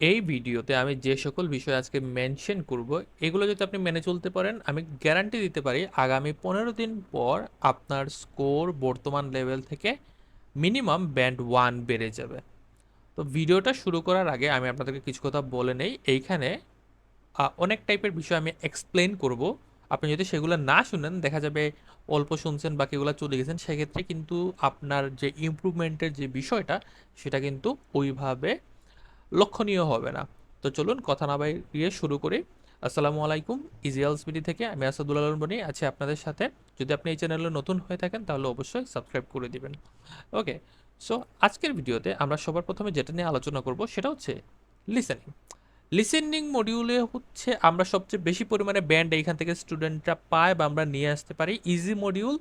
এই ভিডিওতে আমি যে সকল বিষয় আজকে মেনশন করব, এগুলো যদি আপনি মেনে চলতে পারেন, আমি গ্যারান্টি দিতে পারি আগামী পনেরো দিন পর আপনার স্কোর বর্তমান লেভেল থেকে মিনিমাম ব্যান্ড ওয়ান বেড়ে যাবে। তো ভিডিওটা শুরু করার আগে আমি আপনাদেরকে কিছু কথা বলে নেই। এইখানে অনেক টাইপের বিষয় আমি এক্সপ্লেন করব। আপনি যদি সেগুলো না শুনেন, দেখা যাবে অল্প শুনছেন, বাকিগুলো চলে গেছেন, সেক্ষেত্রে কিন্তু আপনার যে ইমপ্রুভমেন্টের যে বিষয়টা, সেটা কিন্তু ওইভাবে লক্ষণীয় হবে না। তো চলুন কথা না বাইরিয়ে শুরু করি। আসসালামু আলাইকুম ইজিয়ালস বিডি থেকে আমি আসাদুল আলম বনি, আছি আপনাদের সাথে। যদি আপনি এই চ্যানেলে নতুন হয়ে থাকেন, তাহলে অবশ্যই সাবস্ক্রাইব করে দিবেন। ওকে, সো আজকের ভিডিওতে আমরা সবার প্রথমে যেটা নিয়ে আলোচনা করব, সেটা হচ্ছে লিসেনিং লিসেনিং মডিউলে হচ্ছে আমরা সবচেয়ে বেশি পরিমাণে ব্যান্ড এইখান থেকে স্টুডেন্টরা পায় বা আমরা নিয়ে আসতে পারি। ইজি মডিউল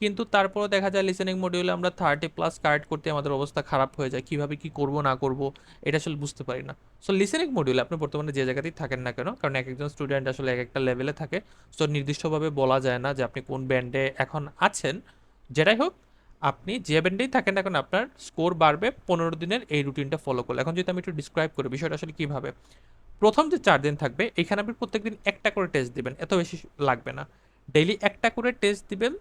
কিন্তু তারপরও দেখা যায় লিসেনিং মডিউলে আমরা থার্টি প্লাস কার্ড করতে আমাদের অবস্থা খারাপ হয়ে যায়, কীভাবে কি করব, না করব, এটা আসলে বুঝতে পারি না। সো লিসেনিং মডিউলে আপনি বর্তমানে যে জায়গাতেই থাকেন না কেন, কারণ এক একজন স্টুডেন্ট আসলে এক একটা লেভেলে থাকে সো নির্দিষ্টভাবে বলা যায় না যে আপনি কোন ব্যান্ডে এখন আছেন। যেটাই হোক, আপনি যে ব্যান্ডেই থাকেন না কেন, আপনার স্কোর বাড়বে, পনেরো দিনের এই রুটিনটা ফলো করলে। এখন যদি আমি একটু ডিসক্রাইব করি বিষয়টা আসলে কীভাবে? প্রথম যে চার দিন থাকবে, এখানে আপনি প্রত্যেকদিন একটা করে টেস্ট দিবেন, এত বেশি লাগবে না। ডেইলি একটা করে টেস্ট দিবেন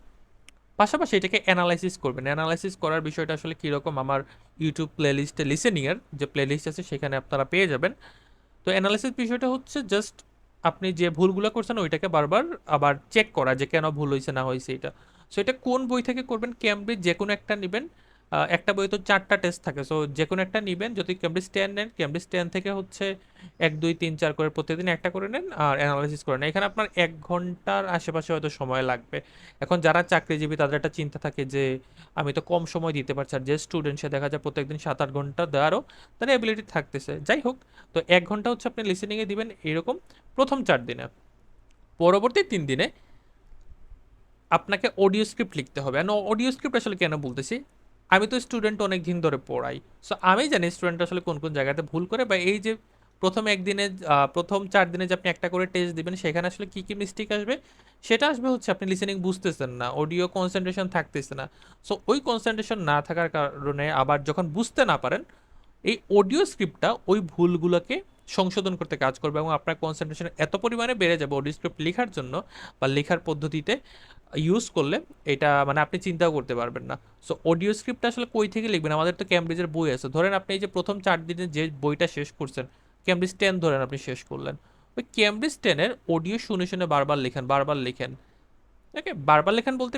পাশাপাশি এটাকে অ্যানালাইসিস করবেন। অ্যানালাইসিস করার বিষয়টা আসলে কীরকম? আমার ইউটিউব প্লেলিস্টে লিসেনিংয়ের যে প্লেলিস্ট আছে, সেখানে আপনারা পেয়ে যাবেন। তো অ্যানালাইসিস বিষয়টা হচ্ছে জাস্ট আপনি যে ভুলগুলো করছেন, ওইটাকে বারবার আবার চেক করা যে কেন ভুল হয়েছে না হয়েছে এটা। সো এটা কোন বই থেকে করবেন? ক্যামব্রিজ যে কোনো একটা নেবেন। একটা বই তো চারটা টেস্ট থাকে। সো যে কোনো একটা নেবেন, যদি ক্যামব্রিজ টেন নেন ক্যামব্রিজ টেন থেকে হচ্ছে এক, দুই, তিন, চার করে প্রতিদিন একটা করে নেন আর অ্যানালাইসিস করে নেন। এখানে আপনার এক ঘণ্টার আশেপাশে হয়তো সময় লাগবে। এখন যারা চাকরিজীবী, তাদের একটা চিন্তা থাকে যে, আমি তো কম সময় দিতে পারছি। আর যে স্টুডেন্ট সে দেখা যায় প্রত্যেকদিন সাত আট ঘণ্টা দেওয়ারও তার এবিলিটি থাকতেছে। যাই হোক, তো এক ঘণ্টা হচ্ছে আপনি লিসেনিংয়ে দিবেন এরকম প্রথম চার দিনে। পরবর্তী তিন দিনে আপনাকে অডিও স্ক্রিপ্ট লিখতে হবে। অডিও স্ক্রিপ্ট আসলে কেন বলতেছি? আমি তো স্টুডেন্ট অনেক দিন ধরে পড়াই। সো আমি জানি স্টুডেন্ট আসলে কোন কোন জায়গাতে ভুল করে বা এই যে প্রথম একদিনে প্রথম চার দিনে যে আপনি একটা করে টেস্ট দিবেন, সেখানে আসলে কী কী মিস্টেক আসবে, সেটা আসবে হচ্ছে আপনি লিসেনিং বুঝতেছেন না অডিও কনসেন্ট্রেশন থাকতেছে না। সো ওই কনসেন্ট্রেশন না থাকার কারণে আবার যখন বুঝতে না পারেন, এই অডিও স্ক্রিপ্টটা ওই ভুলগুলোকে সংশোধন করতে কাজ করবে এবং আপনার কনসেন্ট্রেশন এত পরিমাণে বেড়ে যাবে অডিও স্ক্রিপ্ট লেখার জন্য বা লেখার পদ্ধতিতে ইউজ করলে এটা মানে আপনি চিন্তাও করতে পারবেন না। সো অডিও স্ক্রিপ্ট আসলে কই থেকে লিখবেন? আমাদের তো ক্যামব্রিজের বই আছে। ধরেন আপনি এই যে প্রথম চার দিনে যে বইটা শেষ করছেন ক্যামব্রিজ টেন ধরেন আপনি শেষ করলেন। ওই ক্যামব্রিজ টেনের অডিও শুনে শুনে বারবার লেখেন বারবার লেখেন। ওকে বারবার লেখেন বলতে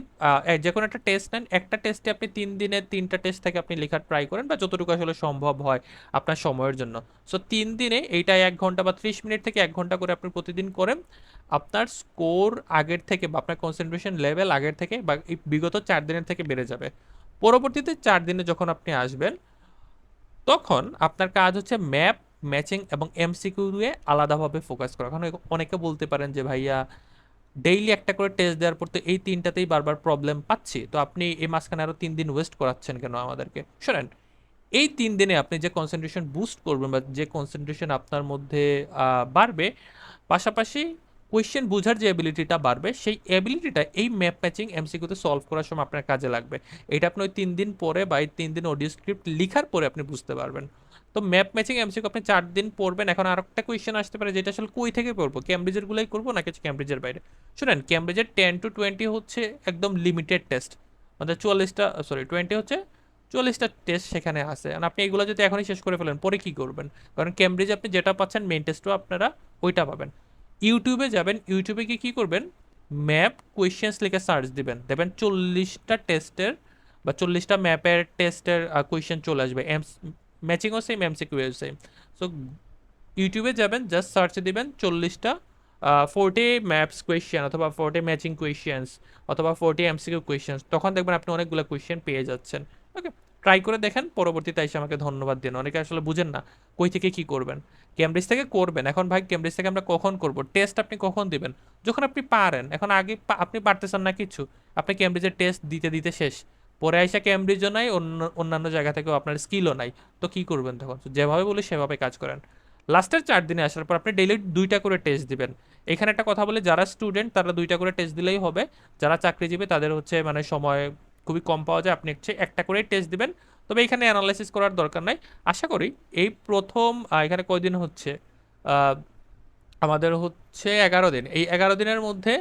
যে কোনো একটা টেস্ট নেন, একটা টেস্টে আপনি তিন দিনে তিনটা টেস্ট থেকে আপনি লেখার ট্রাই করেন বা যতটুকু আসলে সম্ভব হয় আপনার সময়ের জন্য। সো তিন দিনে এইটা এক ঘণ্টা বা ত্রিশ মিনিট থেকে এক ঘণ্টা করে আপনি প্রতিদিন করেন। আপনার স্কোর আগের থেকে বা আপনার কনসেন্ট্রেশন লেভেল আগের থেকে বা বিগত চার দিনের থেকে বেড়ে যাবে। পরবর্তীতে চার দিনে যখন আপনি আসবেন, তখন আপনার কাজ হচ্ছে ম্যাপ ম্যাচিং এবং এমসিকিউ দিয়ে আলাদাভাবে ফোকাস করা। কারণ অনেকে বলতে পারেন যে, ভাইয়া ডেইলি একটা করে টেস্ট দেওয়ার পর তো এই তিনটাতেই বারবার প্রবলেম পাচ্ছি। তো আপনি এই মাঝখানে আরও তিন দিন ওয়েস্ট করাচ্ছেন কেন আমাদেরকে? শোনেন, এই তিন দিনে আপনি যে কনসেন্ট্রেশন বুস্ট করবেন বা যে কনসেন্ট্রেশন আপনার মধ্যে বাড়বে, পাশাপাশি কোয়েশ্চেন বোঝার যে এবিলিটিটা বাড়বে, সেই এবিলিটিটা এই ম্যাপ ম্যাচিং এমসিকিউতে সলভ করার সময় আপনার কাজে লাগবে। এটা আপনি ওই তিন দিন পরে বা এই তিন দিন অডিও স্ক্রিপ্ট লিখার পরে আপনি বুঝতে পারবেন। তো ম্যাপ ম্যাচিং এমসিকিউ আপনি চার দিন পড়বেন। এখন আর একটা কোয়েশ্চেন আসতে পারে, যেটা আসলে কই থেকে পড়ব? ক্যামব্রিজের গুলোই করব নাকি ক্যামব্রিজের বাইরে? শুনেন ক্যামব্রিজের টেন টু টোয়েন্টি হচ্ছে একদম লিমিটেড টেস্ট মানে চুয়াল্লিশটা সরি টোয়েন্টি হচ্ছে চল্লিশটা টেস্ট সেখানে আছে। আর আপনি এগুলো যদি এখনই শেষ করে ফেলেন, পরে কী করবেন? কারণ ক্যামব্রিজে আপনি যেটা পাচ্ছেন মেন টেস্টও আপনারা ওইটা পাবেন। ইউটিউবে যাবেন ইউটিউবে গিয়ে কী করবেন? ম্যাপ কোয়েশ্চেন্স লিখে সার্চ দিবেন। দেখবেন চল্লিশটা টেস্টের বা চল্লিশটা ম্যাপের টেস্টের কোয়েশ্চেন চলে আসবে। এম ম্যাচিংও সেম এমসিকিউ সেম সো ইউটিউবে যাবেন জাস্ট সার্চ দিবেন চল্লিশটা ফোর্টি ম্যাপস কোয়েশ্চেন অথবা ফোর্টি ম্যাচিং কোয়েশ্চেন্স অথবা ফোরটি এমসিকিউ কোয়েশ্চেন্স তখন দেখবেন আপনি অনেকগুলো কোয়েশ্চেন পেয়ে যাচ্ছেন। ওকে ট্রাই করে দেখেন, পরবর্তীতে এসে আমাকে ধন্যবাদ দিন অনেকে আসলে বুঝেন না কই থেকে কি করবেন। ক্যামব্রিজ থেকে করবেন। এখন ভাই ক্যামব্রিজ থেকে আমরা কখন করব? টেস্ট আপনি কখন দিবেন? যখন আপনি পারেন, এখন আগে আপনি পারতেছেন না কিছু, আপনি ক্যামব্রিজের টেস্ট দিতে দিতে শেষ। পরে আইসা ক্যামব্রিজও নাই, অন্য, অন্যান্য জায়গা থেকেও আপনার স্কিলও নাই। তো কি করবেন তখন? যেভাবে বলি সেভাবে কাজ করেন। লাস্টের চার দিনে আসার পর আপনি ডেইলি দুইটা করে টেস্ট দিবেন। এখানে একটা কথা বলে, যারা স্টুডেন্ট তারা দুইটা করে টেস্ট দিলেই হবে। যারা চাকরিজীবী, তাদের হচ্ছে মানে সময় খুবই কম পাওয়া যায়। আপনি হচ্ছে একটা করেই টেস্ট দিবেন। তবে এখানে অ্যানালাইসিস করার দরকার নাই। আশা করি এই প্রথম এখানে কয়দিন হচ্ছে? আমাদের হচ্ছে এগারো দিন। এই এগারো দিনের মধ্যে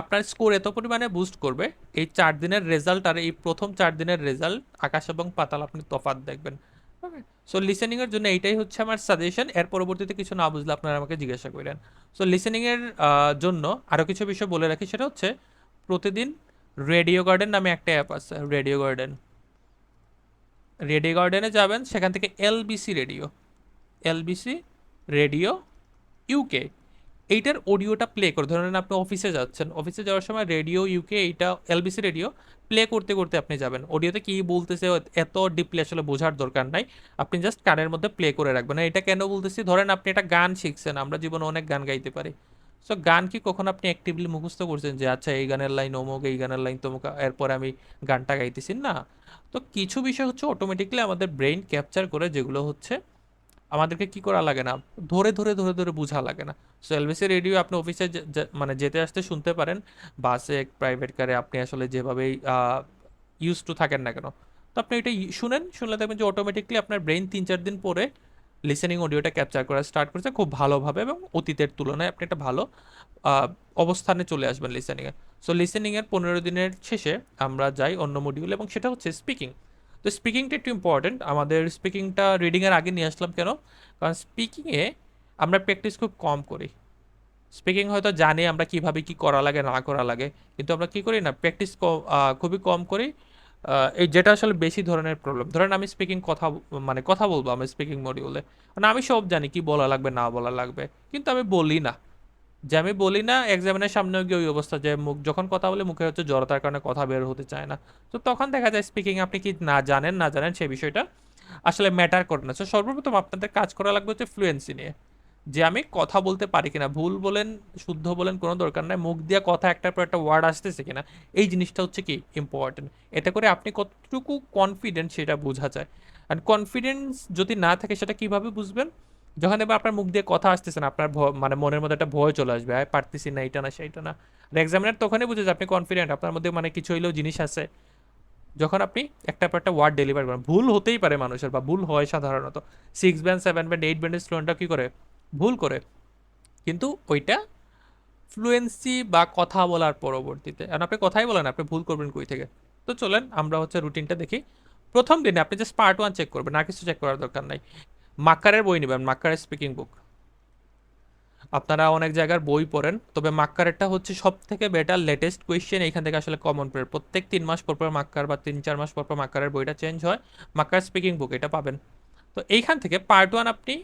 আপনার স্কোর এত পরিমাণে বুস্ট করবে, এই চার দিনের রেজাল্ট আর এই প্রথম চার দিনের রেজাল্ট আকাশ এবং পাতাল, আপনি তফাৎ দেখবেন। সো লিসেনিংয়ের জন্য এইটাই হচ্ছে আমার সাজেশন এর পরবর্তীতে কিছু না বুঝলে আপনারা আমাকে জিজ্ঞাসা করেন। সো লিসেনিংয়ের জন্য আরও কিছু বিষয় বলে রাখি, সেটা হচ্ছে প্রতিদিন রেডিও গার্ডেন নামে একটা অ্যাপ আছে রেডিও গার্ডেন রেডিও গার্ডেনে যাবেন, সেখান থেকে LBC radio LBC radio UK এইটার অডিওটা প্লে করে। ধরেন আপনি অফিসে যাচ্ছেন। অফিসে যাওয়ার সময় রেডিও ইউকে এইটা এলবিসি রেডিও প্লে করতে করতে আপনি যাবেন। অডিওতে কী বলতেছে, এত ডিপলি আসলে বোঝার দরকার নাই। আপনি জাস্ট কানের মধ্যে প্লে করে রাখবেন। এটা কেন বলতেছি? ধরেন আপনি একটা গান শিখছেন, আমরা জীবনে অনেক গান গাইতে পারি। সো গান কি কখন আপনি অ্যাক্টিভলি মুখস্থ করছেন যে আচ্ছা এই গানের লাইন অমুক, এই গানের লাইন তমুক, এরপরে আমি গানটা গাইতেছি না। তো কিছু বিষয় হচ্ছে অটোমেটিকলি আমাদের ব্রেইন ক্যাপচার করে, যেগুলো হচ্ছে আমাদেরকে কি করা লাগে না? ধরে ধরে ধরে ধরে বোঝা লাগে না। সো এলবিসি রেডিও আপনি অফিসে মানে যেতে আসতে শুনতে পারেন। বাসে প্রাইভেট কারে আপনি আসলে যেভাবেই ইউজ টু থাকেন না কেন। তো আপনি এটা শুনেন, শুনলে দেখবেন যে অটোমেটিকলি আপনার ব্রেন তিন চার দিন পরে লিসেনিং অডিওটা ক্যাপচার করা স্টার্ট করেছে খুব ভালোভাবে এবং অতীতের তুলনায় আপনি একটা ভালো অবস্থানে চলে আসবেন লিসেনিংয়ে সো লিসেনিংয়ের পনেরো দিনের শেষে আমরা যাই অন্য মডিউল এবং সেটা হচ্ছে স্পিকিং তো স্পিকিংটা একটু ইম্পর্টেন্ট আমাদের স্পিকিংটা রিডিংয়ের আগে নিয়ে আসলাম কেন? কারণ স্পিকিংয়ে আমরা প্র্যাকটিস খুব কম করি। স্পিকিং হয়তো জানি আমরা কীভাবে কি করা লাগে, না করা লাগে। কিন্তু আমরা কি করি না প্র্যাকটিস খুবই কম করি। এই যেটা আসলে বেশি ধরনের প্রবলেম ধরেন আমি স্পিকিং কথা মানে কথা বলব আমি স্পিকিং মডিউলে মানে আমি সব জানি কি বলা লাগবে, না বলা লাগবে। কিন্তু আমি বলি না। যে আমি বলি না এক্সামিনের সামনেও গিয়ে ওই অবস্থা যে মুখ, যখন কথা বলে মুখে হচ্ছে জড়তার কারণে কথা বের হতে চায় না। তো তখন দেখা যায় স্পিকিং আপনি কি না জানেন না জানেন সেই বিষয়টা আসলে ম্যাটার করে না। তো সর্বপ্রথম আপনাদের কাজ করা লাগবে হচ্ছে ফ্লুয়েন্সি নিয়ে। যে আমি কথা বলতে পারি কিনা, ভুল বলেন, শুদ্ধ বলেন, কোনো দরকার নাই, মুখ দিয়ে কথা একটার পর একটা ওয়ার্ড আসতেছে কিনা, এই জিনিসটা হচ্ছে কি ইম্পর্টেন্ট এতে করে আপনি কতটুকু কনফিডেন্ট সেটা বোঝা যায়। আর কনফিডেন্স যদি না থাকে, সেটা কীভাবে বুঝবেন? যখন এবার আপনার মুখ দিয়ে কথা আসতেছে না, আপনার মানে মনের মধ্যে একটা ভয় চলে আসবে, আয়, পারতেছি না, এইটা না, সেইটা না। এক্সামিনার তখনই বুঝে যে আপনি কনফিডেন্ট আপনার মধ্যে মানে কিছু হইলেও জিনিস আছে। যখন আপনি একটা পর একটা ওয়ার্ড ডেলিভার করেন, ভুল হতেই পারে মানুষের বা ভুল হয় সাধারণত। Six band seven band eight ব্যান্ডের স্টুডেন্টরা কী করে? ভুল করে। কিন্তু ওইটা ফ্লুয়েন্সি বা কথা বলার পরবর্তীতে। কারণ আপনি কথাই বলেন আপনি ভুল করবেন কই থেকে? তো চলেন আমরা হচ্ছে রুটিনটা দেখি। প্রথম দিনে আপনি জাস্ট পার্ট ওয়ান চেক করবেন আর কিছু চেক করার দরকার নাই। মাক্কারের বই নেবেন, মাক্কারের স্পিকিং বুক আপনারা অনেক জায়গার বই পড়েন, তবে মাক্কারেরটা হচ্ছে সব থেকে বেটার লেটেস্ট কোয়েশ্চেন এইখান থেকে আসলে কমন পড়ে প্রত্যেক তিন মাস পর পর মাক্কার বা তিন, চার মাস পর পর মাক্কারের বইটা চেঞ্জ হয়, মাক্কার স্পিকিং বুক এটা পাবেন। তো এইখান থেকে পার্ট ওয়ান আপনি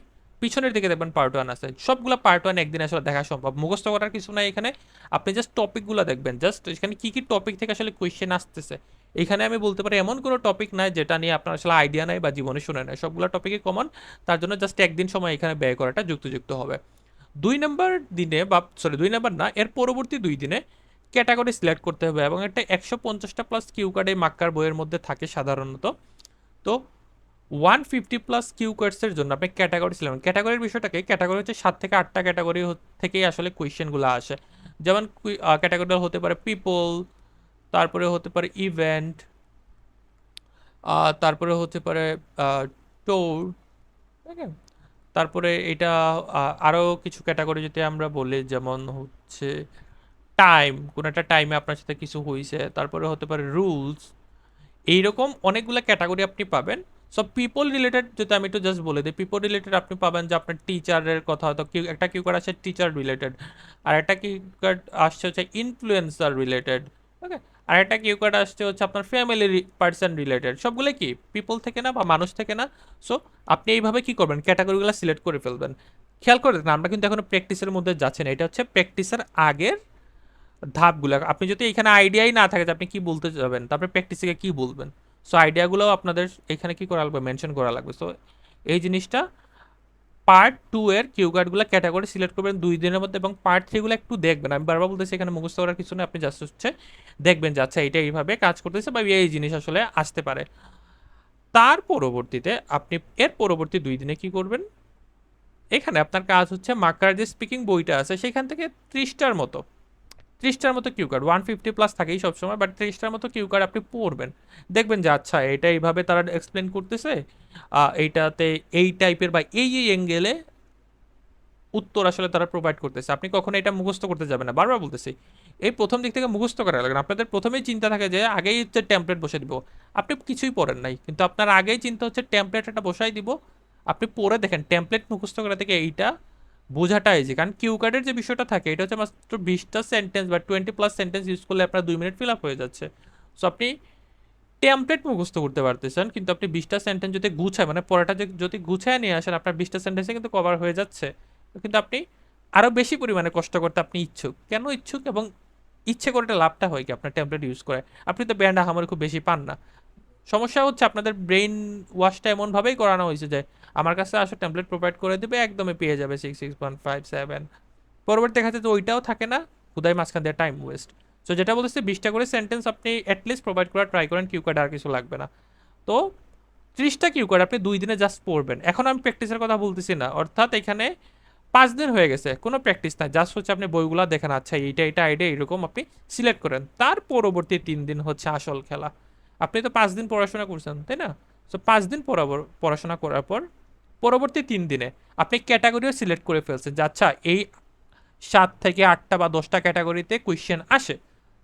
পিছনের দিকে দেখবেন পার্ট ওয়ান আছে। সবগুলো পার্ট ওয়ান একদিন আসলে দেখা সম্ভব। মুখস্থ করার কিছু নাই এখানে। আপনি জাস্ট টপিকগুলো দেখবেন। জাস্ট এখানে কী কী টপিক থেকে আসলে কোয়েশ্চেন আসতেছে। এখানে আমি বলতে পারি এমন কোনো টপিক নাই যেটা নিয়ে আপনার আসলে আইডিয়া নাই বা জীবনে শুনে নাই। সবগুলো টপিকই কমন তার জন্য জাস্ট একদিন সময় এখানে ব্যয় করাটা যুক্তিযুক্ত হবে। দুই নম্বর দিনে বা সরি দুই নম্বর না, এর পরবর্তী দুই দিনে ক্যাটাগরি সিলেক্ট করতে হবে এবং একটা একশো পঞ্চাশটা প্লাস কিউ কার্ড মাক্কার বইয়ের মধ্যে থাকে সাধারণত। তো ওয়ান ফিফটি প্লাস কিউ কার্ডসের জন্য আপনি ক্যাটাগরি সিলেক্ট ক্যাটাগরির বিষয়টাকে ক্যাটাগরি হচ্ছে সাত থেকে আটটা ক্যাটাগরি থেকেই আসলে কোয়েশ্চেনগুলো আসে। যেমন ক্যাটাগরি হতে পারে পিপল তারপরে হতে পারে ইভেন্ট তারপরে হতে পারে টোর আছে তারপরে এটা আরও কিছু ক্যাটাগরি যদি আমরা বলি, যেমন হচ্ছে টাইম কোনো একটা টাইমে আপনার সাথে কিছু হয়েছে তারপরে হতে পারে রুলস এইরকম অনেকগুলো ক্যাটাগরি আপনি পাবেন। সব পিপল রিলেটেড যদি আমি একটু জাস্ট বলে দিই পিপল রিলেটেড আপনি পাবেন যে আপনার টিচারের কথা হয়তো কিউ, একটা কিউ কার্ড আসছে টিচার রিলেটেড আর একটা কিউ কার্ড আসছে হচ্ছে ইনফ্লুয়েন্সার রিলেটেড ওকে আর একটা কিউ কার্ড আসছে হচ্ছে আপনার ফ্যামিলি পার্সন রিলেটেড সবগুলো কি পিপল থেকে না বা মানুষ থেকে না? সো আপনি এইভাবে কি করবেন? ক্যাটাগরিগুলো সিলেক্ট করে ফেলবেন। খেয়াল করে দেখেন আমরা কিন্তু এখনও প্র্যাকটিসের মধ্যে যাচ্ছি না। এটা হচ্ছে প্র্যাকটিসের আগের ধাপগুলো। আপনি যদি এখানে আইডিয়াই না থাকে যে আপনি কি বলতে যাবেন, তারপরে প্র্যাকটিসে কি বলবেন? সো আইডিয়াগুলোও আপনাদের এখানে কি করা লাগবে? মেনশন করা লাগবে। সো এই জিনিসটা পার্ট টু এর কিউ কার্ডগুলো ক্যাটাগরি সিলেক্ট করবেন দুই দিনের মধ্যে এবং পার্ট থ্রিগুলো একটু দেখবেন। আমি বারবার বলতেছি, এখানে মুখস্থ করার কিছু না আপনি জাস্ট হচ্ছে দেখবেন যে আচ্ছা এটা এইভাবে কাজ করতেছে বা এই জিনিস আসলে আসতে পারে। তার পরবর্তীতে আপনি, এর পরবর্তী দুই দিনে কি করবেন? এখানে আপনার কাজ হচ্ছে মাকার যে স্পিকিং বইটা আছে, সেখান থেকে ত্রিশটার মতো ত্রিশটার মতো Q card one fifty plus থাকেই সবসময় বাট ত্রিশটার মতো কিউ কার্ড আপনি পড়বেন। দেখবেন যে আচ্ছা এটা এইভাবে তারা এক্সপ্লেন করতেছে এইটাতে এই টাইপের বা এই এই অ্যাঙ্গেলে উত্তর আসলে তারা প্রোভাইড করতেছে। আপনি কখনো এটা মুখস্থ করতে যাবেন না। বারবার বলতেছি, এই প্রথম দিক থেকে মুখস্থ করা লাগে। আপনাদের প্রথমেই চিন্তা থাকে যে, আগেই হচ্ছে টেমপ্লেট বসে দিব। আপনি কিছুই পড়েন নাই, কিন্তু আপনার আগেই চিন্তা হচ্ছে টেমপ্লেট একটা বসাই দিব। আপনি পড়ে দেখেন টেমপ্লেট মুখস্থ করা থেকে এইটা বোঝাটা ইজি কারণ কিউ কার্ডের যে বিষয়টা থাকে, এটা হচ্ছে মাত্র বিশটা সেন্টেন্স বা টোয়েন্টি প্লাস সেন্টেন্স ইউজ করলে আপনার দুই মিনিট ফিল আপ হয়ে যাচ্ছে। সো আপনি টেমপ্লেট মুখস্থ করতে পারতেছেন, কিন্তু আপনি বিশটা সেন্টেন্স যদি গুছায় মানে পড়াটা যে- যদি গুছায় নিয়ে আসেন, আপনার বিশটা সেন্টেন্সে কিন্তু কভার হয়ে যাচ্ছে। কিন্তু আপনি আরও বেশি পরিমাণে কষ্ট করতে আপনি ইচ্ছুক। কেন ইচ্ছুক? এবং ইচ্ছে করে লাভটা হয় কি আপনার ট্যাবলেট ইউজ করে আপনি তো ব্যান্ড আমার খুব বেশি পান না। সমস্যা হচ্ছে আপনাদের ব্রেন ওয়াশটা এমনভাবেই করানো হয়েছে যে আমার কাছে আসলে ট্যাবলেট প্রোভাইড করে দেবে, একদমই পেয়ে যাবে six six one five seven পরবর্তী যাচ্ছে তো ওইটাও থাকে না, খুদাই মাঝখান দিয়ে টাইম ওয়েস্ট সো যেটা বলতেছে বিশটা করে সেন্টেন্স আপনি অ্যাটলিস্ট প্রোভাইড করার ট্রাই করেন কিউ কার্ড আর কিছু লাগবে না। তো, ত্রিশটা কিউ কার্ড আপনি দুই দিনে জাস্ট পড়বেন। এখন আমি প্র্যাকটিসের কথা বলতেছি না, অর্থাৎ এখানে পাঁচ দিন হয়ে গেছে, কোনো প্র্যাকটিস নাই। জাস্ট হচ্ছে আপনি বইগুলো দেখেন আচ্ছা এইটা এটা আইডিয়া এরকম আপনি সিলেক্ট করেন। তার পরবর্তী তিন দিন হচ্ছে আসল খেলা। আপনি তো পাঁচ দিন পড়াশোনা করছেন, তাই না? সো পাঁচ দিন পরাবর- পড়াশোনা করার পর পরবর্তী তিন দিনে আপনি ক্যাটাগরিও সিলেক্ট করে ফেলছেন যে আচ্ছা এই সাত থেকে আটটা বা দশটা ক্যাটাগরিতে কোয়েশ্চেন আসে।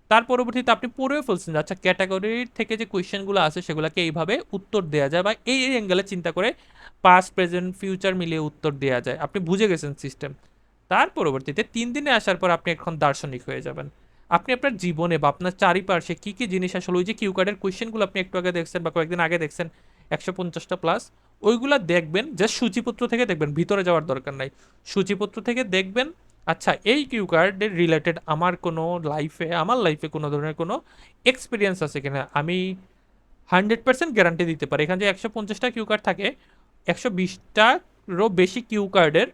তার পরবর্তীতে আপনি পড়েও ফেলছেন আচ্ছা ক্যাটাগরির থেকে যে কোয়েশ্চেনগুলো আছে সেগুলোকে এইভাবে উত্তর দেওয়া যায় বা এই অ্যাঙ্গেলে চিন্তা করে পাস্ট প্রেজেন্ট ফিউচার মিলিয়ে উত্তর দেওয়া যায়। আপনি বুঝে গেছেন সিস্টেম তার পরবর্তীতে তিন দিনে আসার পর আপনি এখন দার্শনিক হয়ে যাবেন। আপনি আপনার জীবনে বা আপনার চারিপাশে কী কী জিনিস আসলে ওই যে কিউ কার্ডের কোয়েশ্চেনগুলো আপনি একটু আগে দেখছেন বা কয়েকদিন আগে দেখছেন, একশো পঞ্চাশটা প্লাস ওইগুলা দেখবেন জাস্ট সূচিপত্র থেকে দেখবেন, ভিতরে যাওয়ার দরকার নাই। সূচিপত্র থেকে দেখবেন আচ্ছা এই কিউ কার্ডের রিলেটেড আমার কোনো লাইফে আমার লাইফে কোনো ধরনের কোনো এক্সপিরিয়েন্স আছে কিনা? আমি হান্ড্রেড পার্সেন্ট গ্যারান্টি দিতে পারি। এখানে যে একশো পঞ্চাশটা কিউ কার্ড থাকে, একশো বিশটারও বেশি কিউ কার্ডের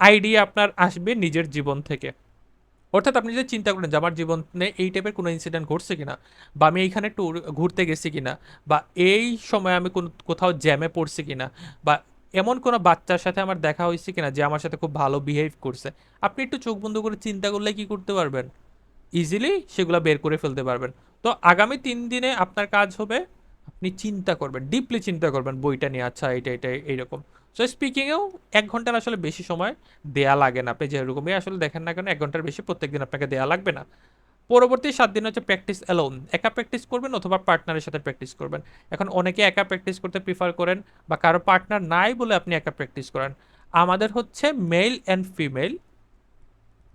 আইডিয়া আপনার আসবে নিজের জীবন থেকে। অর্থাৎ আপনি যদি চিন্তা করেন যে আমার জীবনে এই টাইপের কোনো ইনসিডেন্ট ঘটছে কিনা, বা আমি এইখানে ট্যুর ঘুরতে গেছি কিনা, বা এই সময় আমি কোনো, কোথাও জ্যামে পড়ছি কিনা, বা এমন কোনো বাচ্চার সাথে আমার দেখা হয়েছে কিনা যে আমার সাথে খুব ভালো বিহেভ করছে, আপনি একটু চোখ বন্ধ করে চিন্তা করলে কি করতে পারবেন? ইজিলি সেগুলো বের করে ফেলতে পারবেন। তো আগামী তিন দিনে আপনার কাজ হবে, আপনি চিন্তা করবেন ডিপলি চিন্তা করবেন, বইটা নিয়ে আচ্ছা এটা এটা এইরকম। সো স্পিকিংয়েও এক ঘণ্টার আসলে বেশি সময় দেয়া লাগে না। আপনি যেরকমই আসলে দেখেন না কেন, এক ঘণ্টার বেশি প্রত্যেক দিন আপনাকে দেয়া লাগবে না। পরবর্তী সাত দিন হচ্ছে প্র্যাকটিস অ্যালোন একা প্র্যাকটিস করবেন অথবা পার্টনারের সাথে প্র্যাকটিস করবেন। এখন অনেকে একা প্র্যাকটিস করতে প্রিফার করেন বা কারও পার্টনার নাই বলে আপনি একা প্র্যাকটিস করেন। আমাদের হচ্ছে মেল অ্যান্ড ফিমেল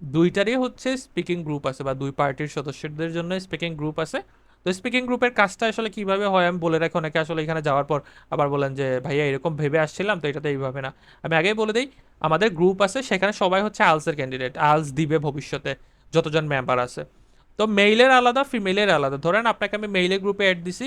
দুইটারই হচ্ছে স্পিকিং গ্রুপ আছে বা দুই পার্টির সদস্যদের জন্য স্পিকিং গ্রুপ আছে। তো স্পিকিং গ্রুপের কাজটা আসলে কীভাবে হয় আমি বলে রাখি, অনেকে আসলে এখানে যাওয়ার পর আবার বলেন যে, ভাইয়া, এরকম ভেবে আসছিলাম, তো এটাতে এইভাবে না। আমি আগেই বলে দিই, আমাদের গ্রুপ আছে, সেখানে সবাই হচ্ছে আলসের ক্যান্ডিডেট আলস দিবে ভবিষ্যতে, যতজন মেম্বার আছে। তো মেইলের আলাদা ফিমেলের আলাদা। ধরেন আপনাকে আমি মেইলের গ্রুপে অ্যাড দিছি,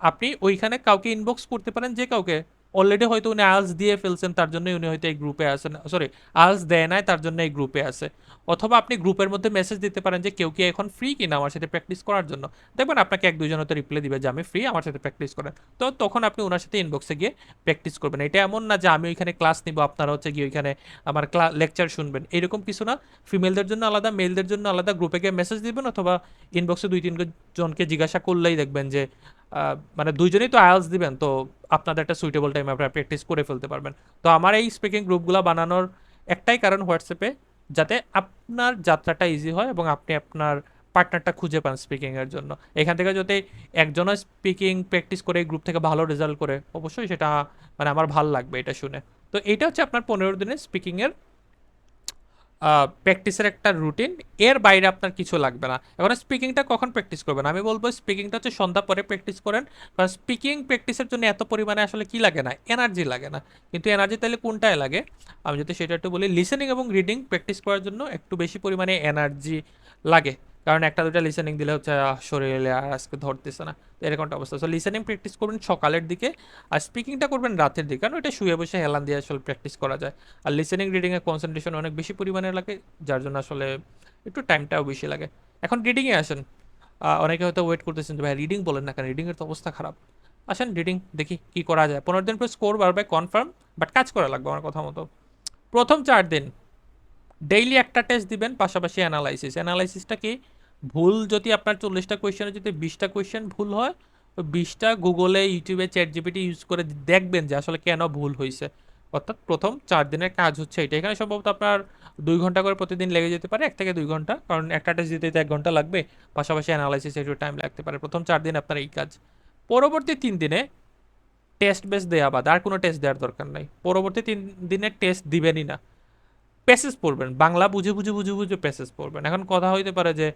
আপনি ওইখানে কাউকে ইনবক্স করতে পারেন, যে কাউকে অলরেডি হয়তো উনি আলস দিয়ে ফেলছেন, তার জন্য উনি হয়তো এই গ্রুপে আছেন। সরি আলস দেয় নাই, তার জন্য এই গ্রুপে আছে। অথবা আপনি গ্রুপের মধ্যে মেসেজ দিতে পারেন যে, কেউ কি এখন ফ্রি কিনা আমার সাথে প্র্যাকটিস করার জন্য? দেখবেন আপনাকে এক দুজন হয়তো রিপ্লাই দিবে যে, আমি ফ্রি আমার সাথে প্র্যাকটিস করেন। তো তখন আপনি ওনার সাথে ইনবক্সে গিয়ে প্র্যাকটিস করবেন। এটা এমন না যে, আমি ওইখানে ক্লাস নিব, আপনারা হচ্ছে গিয়ে ওইখানে আমার ক্লা লেকচার শুনবেন। এরকম কিছু না। ফিমেলদের জন্য আলাদা মেলদের জন্য আলাদা। গ্রুপে গিয়ে মেসেজ দিবেন অথবা ইনবক্সে দুই তিন জনকে জিজ্ঞাসা করলেই দেখবেন যে মানে দুইজনেই তো আয়ালস দিবেন, তো আপনাদের একটা সুইটেবল টাইম আপনারা প্র্যাকটিস করে ফেলতে পারবেন। তো আমার এই স্পিকিং গ্রুপগুলো বানানোর একটাই কারণ হোয়াটসঅ্যাপে যাতে আপনার যাত্রাটা ইজি হয় এবং আপনি আপনার পার্টনারটা খুঁজে পান স্পিকিংয়ের জন্য। এখান থেকে যদি একজনও স্পিকিং প্র্যাকটিস করে গ্রুপ থেকে ভালো রেজাল্ট করে, অবশ্যই সেটা মানে আমার ভালো লাগবে এটা শুনে। তো এটা হচ্ছে আপনার পনেরো দিনের স্পিকিংয়ের প্র্যাকটিসের একটা রুটিন এর বাইরে আপনার কিছু লাগবে না। এখন স্পিকিংটা কখন প্র্যাকটিস করবেন? আমি বলব স্পিকিংটা হচ্ছে সন্ধ্যা পরে প্র্যাকটিস করেন। কারণ স্পিকিং প্র্যাকটিসের জন্য এত পরিমাণে আসলে কি লাগে না? এনার্জি লাগে না। কিন্তু এনার্জি তাহলে কোনটায় লাগে? আমি যদি সেটা একটু বলি লিসেনিং এবং রিডিং প্র্যাকটিস করার জন্য একটু বেশি পরিমাণে এনার্জি লাগে। কারণ একটা দুটা লিসেনিং দিলে হচ্ছে শরীরে আর আজকে ধরতেছে না। তো এরকমটা অবস্থা। সো লিসেনিং প্র্যাকটিস করবেন সকালের দিকে আর স্পিকিংটা করবেন রাতের দিকে। কারণ ওইটা শুয়ে বসে হেলান দিয়ে আসলে প্র্যাকটিস করা যায়। আর লিসেনিং রিডিংয়ে কনসেন্ট্রেশন অনেক বেশি পরিমাণে লাগে, যার জন্য আসলে একটু টাইমটাও বেশি লাগে। এখন রিডিংয়ে আসেন। অনেকে হয়তো ওয়েট করতেছেন যে, ভাই রিডিং বলেন না কেন? রিডিংয়ের তো অবস্থা খারাপ। আসেন রিডিং দেখি কি করা যায়। পনেরো দিন পর স্কোর বাড়বে কনফার্ম বাট কাজ করা লাগবে আমার কথা মতো। প্রথম চার দিন ডেইলি একটা টেস্ট দিবেন, পাশাপাশি অ্যানালাইসিস অ্যানালাইসিসটা কি? ভুল যদি আপনার চল্লিশটা কোয়েশ্চেনে যদি বিশটা কোয়েশ্চেন ভুল হয় ওই বিশটা গুগলে ইউটিউবে চ্যাট জিপিটি ইউজ করে দেখবেন যে আসলে কেন ভুল হয়েছে। অর্থাৎ প্রথম চার দিনের কাজ হচ্ছে এটা। এখানে সম্ভবত আপনার দুই ঘণ্টা করে প্রতিদিন লেগে যেতে পারে, এক থেকে দুই ঘণ্টা। কারণ একটা টেস্ট দিতে এক ঘণ্টা লাগবে, পাশাপাশি অ্যানালাইসিস একটু টাইম লাগতে পারে। প্রথম চার দিন আপনার এই কাজ। পরবর্তী তিন দিনে টেস্ট বেস দেওয়া বাদ, আর কোনো টেস্ট দেওয়ার দরকার নাই। পরবর্তী তিন দিনের টেস্ট দিবেনই না। প্যাসেজ পড়বেন, বাংলা বুঝে বুঝে বুঝে বুঝে প্যাসেজ পড়বেন। এখন কথা হইতে পারে যে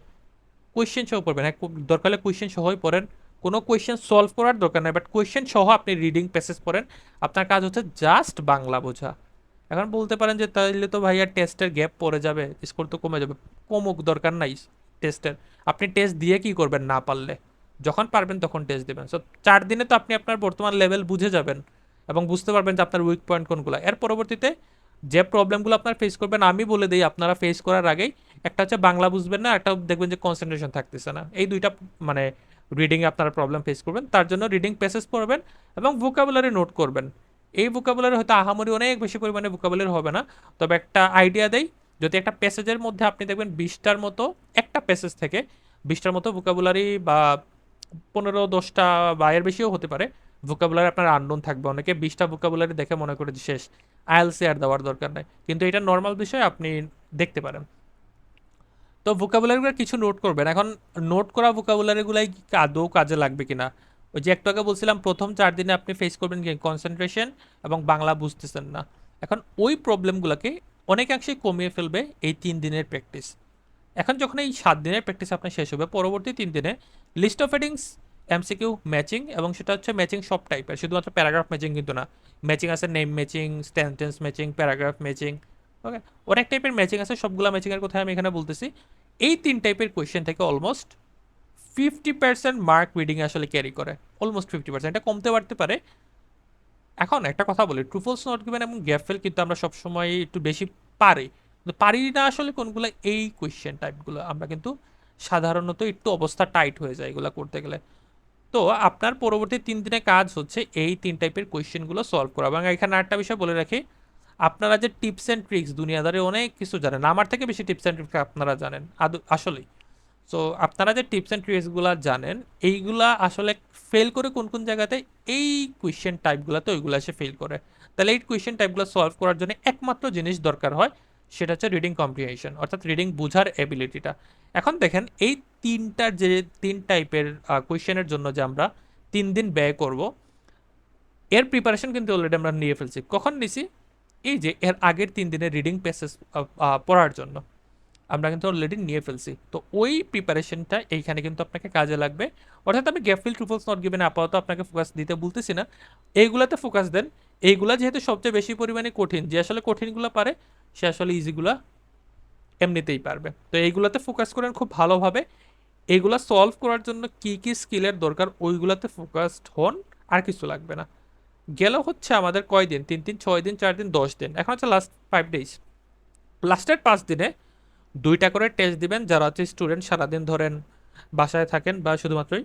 কোয়েশ্চেন সহ পড়বেন। এক দরকার হলে কোয়েশ্চেন সহই পড়েন। কোনো কোয়েশ্চেন সলভ করার দরকার নাই বাট কোয়েশ্চেন সহ আপনি রিডিং প্যাসেজ পড়েন। আপনার কাজ হচ্ছে জাস্ট বাংলা বোঝা। এখন বলতে পারেন যে তাহলে তো ভাইয়া টেস্টের গ্যাপ পড়ে যাবে স্কোর তো কমে যাবে। কমুক, দরকার নাই টেস্টের আপনি টেস্ট দিয়ে কি করবেন না পারলে? যখন পারবেন তখন টেস্ট দেবেন। সো চার দিনে তো আপনি আপনার বর্তমান লেভেল বুঝে যাবেন এবং বুঝতে পারবেন যে আপনার উইক পয়েন্ট কোনগুলো। এর পরবর্তীতে যে প্রবলেমগুলো আপনার ফেস করবেন, আমি বলে দিই, আপনারা ফেস করার আগেই একটা হচ্ছে বাংলা বুঝবেন না, একটা দেখবেন যে কনসেন্ট্রেশন থাকতেছে না। এই দুইটা মানে রিডিংয়ে আপনারা প্রবলেম ফেস করবেন। তার জন্য রিডিং প্যাসেজ পড়বেন এবং ভোকাবুলারি নোট করবেন। এই ভোকাবুলারি হয়তো আহামরি অনেক বেশি পরিমাণে ভোকাবুলারি হবে না, তবে একটা আইডিয়া দেই, যদি একটা প্যাসেজের মধ্যে আপনি দেখবেন বিশটার মতো, একটা প্যাসেজ থেকে বিশটার মতো ভোকাবুলারি বা পনেরো, দশটা বা এর বেশিও হতে পারে ভোকাবুলারি আপনার আননোন থাকবে। অনেকে বিশটা ভোকাবুলারি দেখে মনে করে শেষ আইএলসি আর দেওয়ার দরকার নাই। কিন্তু এটা নর্মাল বিষয়, আপনি দেখতে পারেন। তো ভোকাবুলারিগুলো কিছু নোট করবেন। এখন নোট করা ভোকাবুলারিগুলাই আদৌ কাজে লাগবে কিনা? ওই যে একটু আগে বলছিলাম, প্রথম চার দিনে আপনি ফেস করবেন কি কনসেন্ট্রেশন এবং বাংলা বুঝতেছেন না। এখন ওই প্রবলেমগুলোকে অনেকাংশেই কমিয়ে ফেলবে এই তিন দিনের প্র্যাকটিস এখন যখন এই সাত দিনের প্র্যাকটিস আপনার শেষ হবে, পরবর্তী তিন দিনে list of headings MCQ matching এবং সেটা হচ্ছে ম্যাচিং সব টাইপের শুধুমাত্র প্যারাগ্রাফ ম্যাচিং কিন্তু না। ম্যাচিং আছে name matching sentence matching paragraph matching okay অনেক টাইপের ম্যাচিং আছে, সবগুলো ম্যাচিংয়ের কথা আমি এখানে বলতেছি। এই তিন টাইপের কোয়েশ্চেন থেকে almost fifty percent mark reading আসলে ক্যারি করে। অলমোস্ট ফিফটি পার্সেন্ট এটা কমতে পারতে পারে। এখন একটা কথা বলি ট্রুফলস নট গিভেন এবং গ্যাফেল কিন্তু আমরা সবসময় একটু বেশি পারি। কিন্তু পারি না আসলে কোনগুলো, এই কোয়েশ্চেন টাইপগুলো আমরা কিন্তু সাধারণত একটু অবস্থা টাইট হয়ে যায় এগুলো করতে গেলে। তো আপনার পরবর্তী তিন দিনে কাজ হচ্ছে এই তিন টাইপের কোয়েশ্চেনগুলো সলভ করা। এবং এখানে আরেকটা বিষয় বলে রাখি আপনারা যে টিপস অ্যান্ড ট্রিক্স দুনিয়াদারে অনেক কিছু জানেন, আমার থেকে বেশি টিপস অ্যান্ড ট্রিক্স আপনারা জানেন, আদৌ, আসলেই। সো আপনারা যে টিপস অ্যান্ড ট্রিক্সগুলো জানেন, এইগুলা আসলে ফেল করে কোন কোন জায়গাতে এই কোয়েশ্চেন টাইপগুলোতে ওইগুলো এসে ফেল করে। তাহলে এই কোয়েশ্চেন টাইপগুলো সলভ করার জন্য একমাত্র জিনিস দরকার হয়, সেটা হচ্ছে রিডিং কম্প্রিহেনশন, অর্থাৎ রিডিং বোঝার এবিলিটিটা। এখন দেখেন, এই তিনটার যে, তিন টাইপের কোয়েশ্চেনের জন্য যে আমরা তিন দিন ব্যয় করব, এর প্রিপারেশন কিন্তু অলরেডি আমরা নিয়ে ফেলছি। কখন নিছি? এই যে এর আগের তিন দিনের রিডিং প্যাসেজ পড়ার জন্য আমরা কিন্তু অলরেডি নিয়ে ফেলছি। তো ওই প্রিপারেশনটা এইখানে কিন্তু আপনাকে কাজে লাগবে। অর্থাৎ আমি গ্যাফিল ট্রুফলস নট গিভেন আপাতত আপনাকে ফোকাস দিতে বলতেছি না। এইগুলাতে ফোকাস দেন। এইগুলা যেহেতু সবচেয়ে বেশি পরিমাণে কঠিন, যে আসলে কঠিনগুলো পারে, সে আসলে ইজিগুলা এমনিতেই পারবে। তো এইগুলাতে ফোকাস করেন খুব ভালোভাবে। এইগুলা সলভ করার জন্য কি কি স্কিলের দরকার, ওইগুলাতে ফোকাসড হন, আর কিছু লাগবে না। গেল হচ্ছে আমাদের কয় দিন? তিন দিন, ছয় দিন, চার দিন, দশ দিন। এখন হচ্ছে লাস্ট ফাইভ ডেজ লাস্টের পাঁচ দিনে দুইটা করে টেস্ট দিবেন যারা হচ্ছে স্টুডেন্ট সারাদিন ধরেন বাসায় থাকেন বা শুধুমাত্রই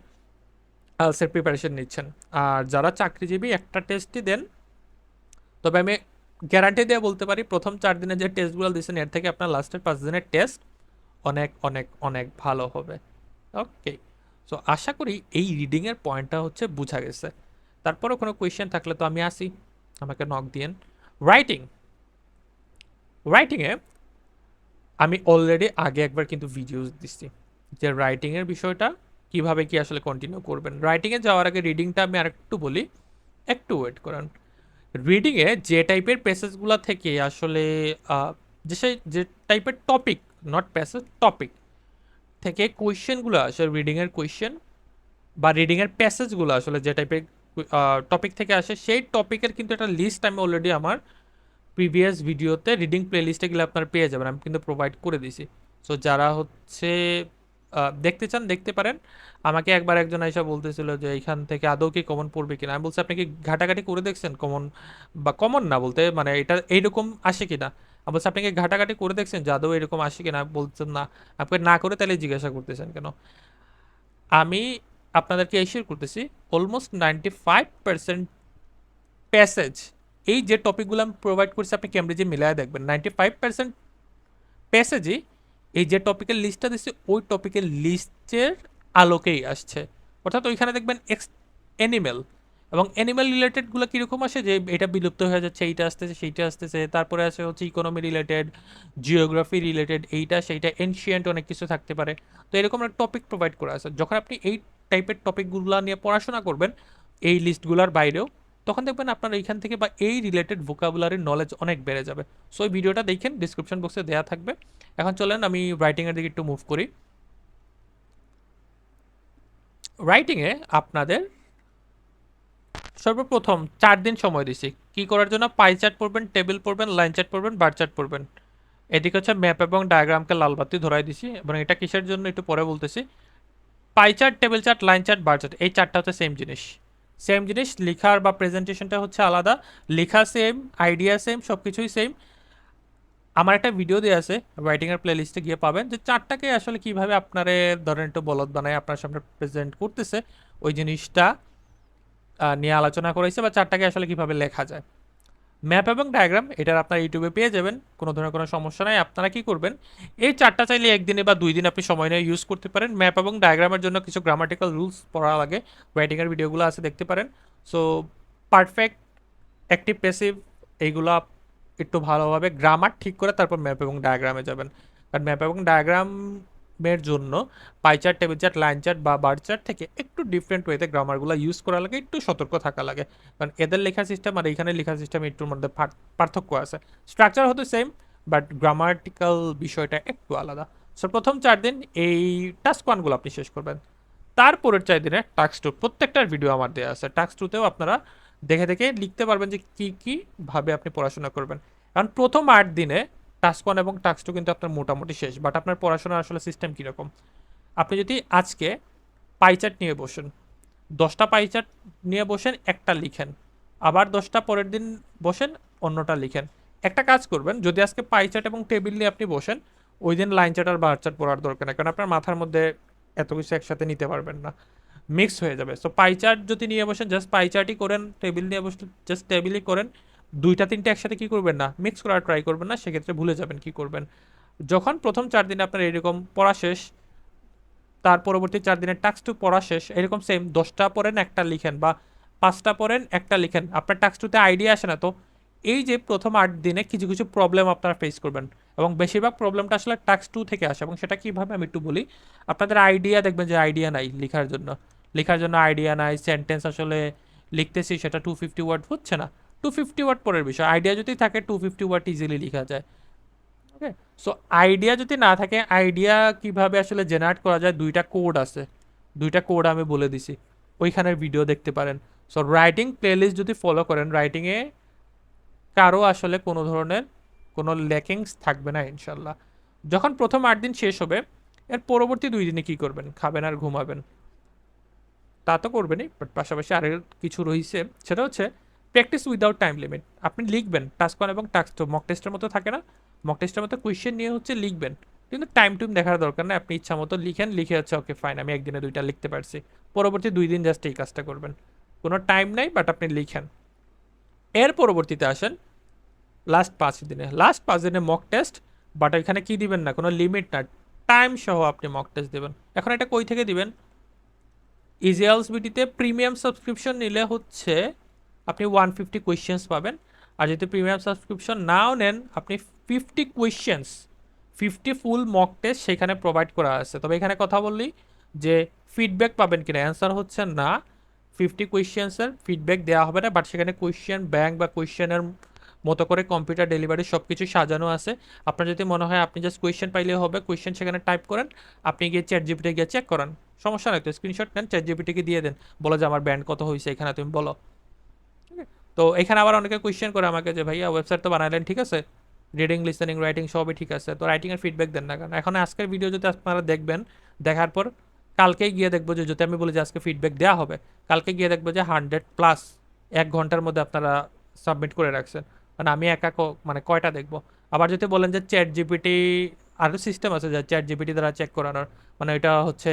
আলসের প্রিপারেশন নিচ্ছেন। আর যারা চাকরিজীবী, একটা টেস্টই দেন। তবে আমি গ্যারান্টি দিয়ে বলতে পারি, প্রথম চার দিনে যে টেস্টগুলো দিয়েছেন, এর থেকে আপনার লাস্টের পাঁচ দিনের টেস্ট অনেক অনেক অনেক ভালো হবে। ওকে সো আশা করি এই রিডিংয়ের পয়েন্টটা হচ্ছে বোঝা গেছে। তারপরে কোনো কোয়েশ্চেন থাকলে তো আমি আসি। আমাকে নক দিয়েন। রাইটিং রাইটিংয়ে আমি অলরেডি আগে একবার কিন্তু ভিডিওস দিচ্ছি। যে রাইটিংয়ের বিষয়টা কীভাবে কি আসলে কন্টিনিউ করবেন। রাইটিংয়ে যাওয়ার আগে রিডিংটা আমি আরেকটু বলি। একটু ওয়েট করেন। রিডিংয়ে যে টাইপের প্যাসেজগুলো থেকে আসলে যে যে টাইপের টপিক নট প্যাসেজ টপিক থেকে কোয়েশ্চেনগুলো আসলে রিডিংয়ের কোয়েশ্চেন বা রিডিংয়ের প্যাসেজগুলো আসলে যে টাইপের টপিক থেকে আসে। সেই টপিকের কিন্তু একটা লিস্ট আমি অলরেডি আমার প্রিভিয়াস ভিডিওতে রিডিং প্লেলিস্টে গেলে আপনারা পেয়ে যাবেন। আমি কিন্তু প্রোভাইড করে দিছি। সো যারা হচ্ছে দেখতে চান, দেখতে পারেন। আমাকে একবার একজন আইসা বলতেছিল যে, এইখান থেকে আদৌ কি কমন পড়বে কিনা? আমি বলছি, আপনি কি ঘাটাঘাটি করে দেখছেন? কমন বা কমন না বলতে মানে এটা এইরকম আসে কিনা? আমি বলছি, আপনি কি ঘাটাঘাটি করে দেখছেন যে আদৌ এরকম আসে কিনা? বলছেন না। আপনি না করে তাহলে জিজ্ঞাসা করতেছেন কেন? আমি আপনাদেরকে এসিওর করতেছি almost ninety five percent passage এই যে টপিকগুলো আমি প্রোভাইড করছি, আপনি ক্যামব্রিজে মিলায় দেখবেন। নাইনটি ফাইভ পার্সেন্ট প্যাসেজই এই যে টপিকের লিস্টটা দিচ্ছে ওই টপিকের লিস্টের আলোকেই আসছে। অর্থাৎ ওইখানে দেখবেন এক্স অ্যানিমেল এবং অ্যানিমেল রিলেটেডগুলো কীরকম আসে, যে এটা বিলুপ্ত হয়ে যাচ্ছে, এইটা আসতেছে, সেইটা আসতেছে, তারপরে আসে হচ্ছে ইকোনমি রিলেটেড জিওগ্রাফি রিলেটেড এইটা, সেইটা এনশিয়েন্ট অনেক কিছু থাকতে পারে। তো এরকম একটা টপিক প্রোভাইড করা আছে। যখন আপনি এই টাইপের টপিকগুলো নিয়ে পড়াশোনা করবেন, এই লিস্টগুলোর বাইরেও, তখন দেখবেন আপনার এইখান থেকে বা এই রিলেটেড ভোকাবুলারির নলেজ অনেক বেড়ে যাবে। সো এই ভিডিওটা দেখেন ডিসক্রিপশন বক্সে দেওয়া থাকবে। এখন চলেন, আমি রাইটিংয়ের দিকে একটু মুভ করি। রাইটিংয়ে আপনাদের সর্বপ্রথম চার দিন সময় দিছি। কি করার জন্য? পাই চার্ট পড়বেন টেবিল পড়বেন লাইন চার্ট পড়বেন বার চার্ট পড়বেন। এদিকে হচ্ছে ম্যাপ এবং ডায়াগ্রামকে লাল বাতি ধরাই দিছি এবং এটা কিসের জন্য? একটু পরে বলতেছি। Pie chart table chart line chart bar chart এই চারটা হচ্ছে সেম জিনিস। সেম জিনিস, লেখার বা প্রেজেন্টেশনটা হচ্ছে আলাদা। লেখা সেম আইডিয়া সেম সব কিছুই সেম আমার একটা ভিডিও দেওয়া আছে রাইটিংয়ের প্লেলিস্টে গিয়ে পাবেন, যে চারটাকে আসলে কীভাবে আপনারে, ধরেন একটু বলদ বানায়, আপনার সামনে প্রেজেন্ট করতেছে, ওই জিনিসটা নিয়ে আলোচনা করেছে বা চারটাকে আসলে কীভাবে লেখা যায়। ম্যাপ এবং ডায়াগ্রাম, এটার আপনার ইউটিউবে পেয়ে যাবেন, কোনো ধরনের কোনো সমস্যা নাই। আপনারা কি করবেন, এই চারটা চাইলে একদিনে বা দুই দিন আপনি সময় নিয়ে ইউজ করতে পারেন। ম্যাপ এবং ডায়াগ্রামের জন্য কিছু গ্রামাটিক্যাল রুলস পড়া লাগে রাইটিংয়ের ভিডিওগুলো আছে, দেখতে পারেন। সো পারফেক্ট অ্যাক্টিভ প্যাসিভ এইগুলো একটু ভালোভাবে গ্রামার ঠিক করে তারপর ম্যাপ এবং ডায়াগ্রামে যাবেন। কারণ ম্যাপ এবং ডায়াগ্রামের জন্য pie chart table chart line chart বা বার চার্ট থেকে একটু ডিফারেন্ট ওয়েতে গ্রামারগুলো ইউজ করা লাগে, একটু সতর্ক থাকা লাগে। কারণ এদের লেখা সিস্টেম আর এখানে লেখা সিস্টেম একটুর মধ্যে পার্থক্য আছে। স্ট্রাকচার হতো সেম বাট গ্রামাটিক্যাল বিষয়টা একটু আলাদা। সো প্রথম চার দিন এই টাস্ক ওয়ানগুলো আপনি শেষ করবেন। তারপরের চার দিনে টাস্ক টু প্রত্যেকটার ভিডিও আমার দেওয়া আছে। টাস্ক টুতেও আপনারা দেখে দেখে লিখতে পারবেন যে কী কী ভাবে আপনি পড়াশোনা করবেন। কারণ প্রথম আট দিনে টাস্ক ওয়ান এবং টাস্ক টু কিন্তু আপনার মোটামুটি শেষ বাট আপনার পড়াশোনার আসলে সিস্টেম কীরকম? আপনি যদি আজকে পাইচার্ট নিয়ে বসেন, দশটা পাইচার্ট নিয়ে বসেন, একটা লিখেন, আবার দশটা পরের দিন বসেন, অন্যটা লিখেন। একটা কাজ করবেন, যদি আজকে পাইচার্ট এবং টেবিল নিয়ে আপনি বসেন, ওই দিন লাইন চার্ট আর বার চার্ট পড়ার দরকার নেই, কারণ আপনার মাথার মধ্যে এত কিছু একসাথে নিতে পারবেন না। মিক্স হয়ে যাবে। সো পাই চার্ট যদি নিয়ে বসেন জাস্ট পাই চার্টই করেন টেবিল নিয়ে বসলে জাস্ট টেবিলই করেন দুইটা তিনটে একসাথে কি করবেন না? মিক্স করার ট্রাই করবেন না, সেক্ষেত্রে ভুলে যাবেন কি করবেন। যখন প্রথম চার দিনে আপনার এরকম পড়া শেষ, তার পরবর্তী চার দিনের টাস্ক টু পড়া শেষ, এরকম সেম দশটা পড়েন, একটা লিখেন বা পাঁচটা পড়েন, একটা লিখেন। আপনার টাস্ক টুতে আইডিয়া আসে না, তো এই যে প্রথম আট দিনে কিছু কিছু প্রবলেম আপনারা ফেস করবেন এবং বেশিরভাগ প্রবলেমটা আসলে টাক্স টু থেকে আসে এবং সেটা কীভাবে আমি একটু বলি। আপনাদের আইডিয়া দেখবেন যে আইডিয়া নাই লেখার জন্য। লেখার জন্য আইডিয়া নাই সেন্টেন্স আসলে লিখতেছি, সেটা টু ফিফটি ওয়ার্ড হচ্ছে না। টু ফিফটি ওয়ার্ড পরের বিষয়। আইডিয়া যদি থাকে টু ফিফটি ওয়ার্ড ইজিলি লেখা যায়। ওকে সো আইডিয়া যদি না থাকে আইডিয়া কীভাবে আসলে জেনারেট করা যায়, দুইটা কোড আছে। দুইটা কোড আমি বলে দিছি। ওইখানের ভিডিও দেখতে পারেন। সো রাইটিং প্লেলিস্ট যদি ফলো করেন রাইটিংয়ে কারও আসলে কোনো ধরনের কোনো ল্যাকিংস থাকবে না ইনশাল্লাহ যখন প্রথম আট দিন শেষ হবে, এর পরবর্তী দুই দিনে কী করবেন? খাবেন আর ঘুমাবেন। তা তো করবেনই বাট পাশাপাশি আরেক কিছু রয়েছে। সেটা হচ্ছে প্র্যাকটিস উইদাউট টাইম লিমিট। আপনি লিখবেন টাস্ক ওয়ান এবং টাস্ক টু। মক টেস্টের মতো থাকে না। মক টেস্টের মতো কোয়েশ্চেন নিয়ে হচ্ছে লিখবেন। কিন্তু টাইম টুম দেখার দরকার নেই আপনি ইচ্ছা মতো লিখেন, লিখে হচ্ছে ওকে ফাইন আমি একদিনে দুইটা লিখতে পারছি। পরবর্তী দুই দিন জাস্ট এই কাজটা করবেন। কোনো টাইম নাই বাট আপনি লিখেন। এর পরবর্তীতে আসেন লাস্ট পাঁচ দিনে। লাস্ট পাঁচ দিনে মক টেস্ট বাট এখানে কি দিবেন না? কোনো লিমিট না। টাইম সহ আপনি মক টেস্ট দেবেন। এখন এটা কই থেকে দিবেন? ইজিয়ালস বিটিতে প্রিমিয়াম সাবস্ক্রিপশন নিলে হচ্ছে আপনি ওয়ান ফিফটি কোয়েশ্চেন্স পাবেন। আর যদি প্রিমিয়াম সাবস্ক্রিপশন নাও নেন, আপনি fifty questions fifty full mock test সেখানে প্রোভাইড করা আছে। তবে এখানে কথা বললি যে ফিডব্যাক পাবেন কিনা। অ্যান্সার হচ্ছে না। ফিফটি কোয়েশ্চেন্সের ফিডব্যাক দেওয়া হবে না বাট সেখানে কোয়েশ্চেন ব্যাংক বা কোয়েশ্চেনের মতো করে কম্পিউটার ডেলিভারি সব কিছু সাজানো আছে। আপনার যদি মনে হয় আপনি জাস্ট কোয়েশ্চেন পাইলে হবে কোয়েশ্চেন সেখানে টাইপ করেন, আপনি গিয়ে চ্যাট জিপিটে গিয়ে চেক করেন। সমস্যা নাই তো স্ক্রিনশট নেন চ্যাট জিপিটিকে দিয়ে দেন। বলো যে আমার ব্যান্ড কত হয়েছে এখানে তুমি বলো? তো এখানে আবার অনেকে কোয়েশ্চেন করে আমাকে যে, ভাইয়া ওয়েবসাইট তো বানাইলেন, ঠিক আছে? রিডিং লিসেনিং রাইটিং সবই ঠিক আছে। তো রাইটিংয়ের ফিডব্যাক দেন না কারণ এখন আজকের ভিডিও যদি আপনারা দেখবেন, দেখার পর কালকেই গিয়ে দেখব যে, যদি আমি বলি যে, আজকে ফিডব্যাক দেওয়া হবে কালকে গিয়ে দেখব যে হান্ড্রেড প্লাস এক ঘণ্টার মধ্যে আপনারা সাবমিট করে রাখছেন। মানে আমি একা মানে কয়টা দেখব? আবার যদি বলেন যে, চ্যাট জিপিটি আরও সিস্টেম আছে যে, চ্যাট জিপিটি দ্বারা চেক করানোর। মানে এটা হচ্ছে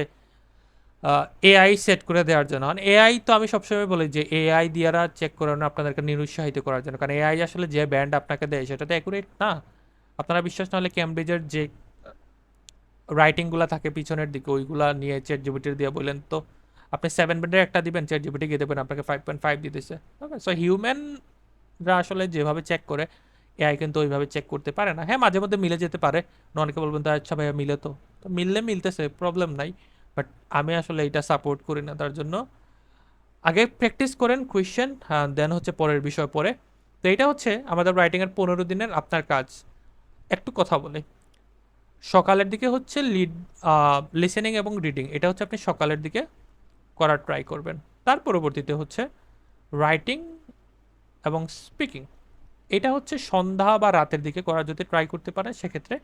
এআই সেট করে দেওয়ার জন্য। এআই তো আমি সবসময় বলি যে এআই দ্বারা চেক করানো আপনাদেরকে নিরুৎসাহিত করার জন্য। কারণ এআই আসলে যে ব্যান্ড আপনাকে দেয় সেটা তো অ্যাকুরেট না। আপনারা বিশ্বাস না হলে ক্যামব্রিজের যে রাইটিংগুলো থাকে পিছনের দিকে, ওইগুলা নিয়ে চ্যাট জিবিটির দিয়ে বললেন তো, আপনি সেভেন বেডের একটা দিবেন চ্যাট জিবিটি গিয়ে দেবেন, আপনাকে ফাইভ পয়েন্ট ফাইভ দিতেছে। ওকে সো হিউম্যানরা আসলে যেভাবে চেক করে এআই কিন্তু ওইভাবে চেক করতে পারে না। হ্যাঁ মাঝে মধ্যে মিলে যেতে পারে। অনেকে বলবেন, তো আচ্ছা ভাইয়া, মিলে তো। তো মিললে মিলতেছে প্রবলেম নাই। বাট আমি আসলে এটা সাপোর্ট করি না তার জন্য। আগে প্র্যাকটিস করেন কোয়েশ্চেন দেন হচ্ছে পরের বিষয় পরে। তো এটা হচ্ছে আমাদের রাইটিংয়ের পনেরো দিনের আপনার কাজ। একটু কথা বলি। সকালের দিকে হচ্ছে লিড লিসেনিং এবং রিডিং এটা হচ্ছে আপনি সকালের দিকে করার ট্রাই করবেন। তার পরবর্তীতে হচ্ছে রাইটিং এবং স্পিকিং এটা হচ্ছে সন্ধ্যা বা রাতের দিকে করার যদি ট্রাই করতে পারেন, সেক্ষেত্রে